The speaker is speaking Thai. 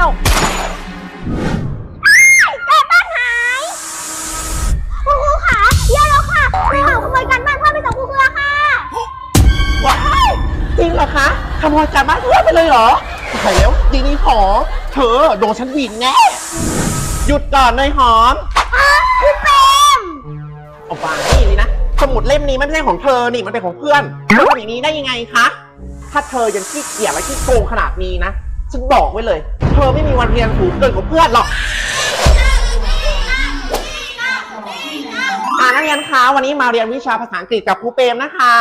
ตกแต่บ้านหายคุณครูค่ะแล้วค่ะครูค่ะขโมยการบ้านพ่อไส่งคุณแล้วค่ะ ว้ายจริงเหรอคะขโมยการบ้านเพื่อนไปเลยเหรอใช่แล้วดีนี่หอเธอโดนฉันบีบแน่หยุดก่อนนายหอมคุณเปมเอาไปนี่เลยนะสมุดเล่มนี้ไม่ใช่ของเธอนี่มันเป็นของเพื่อนทำอย่างนี้ได้ยังไงคะถ้าเธอยังขี้เกียจและขี้โกงขนาดนี้นะฉันบอกไว้เลย ธอไม่มีวันเรียนสูงเกินกว่าเพื่อนหรอกอ่านักเรียนคะวันนี้มาเรียนวิชาภาษาอังกฤษกับครูเปรมนะคะ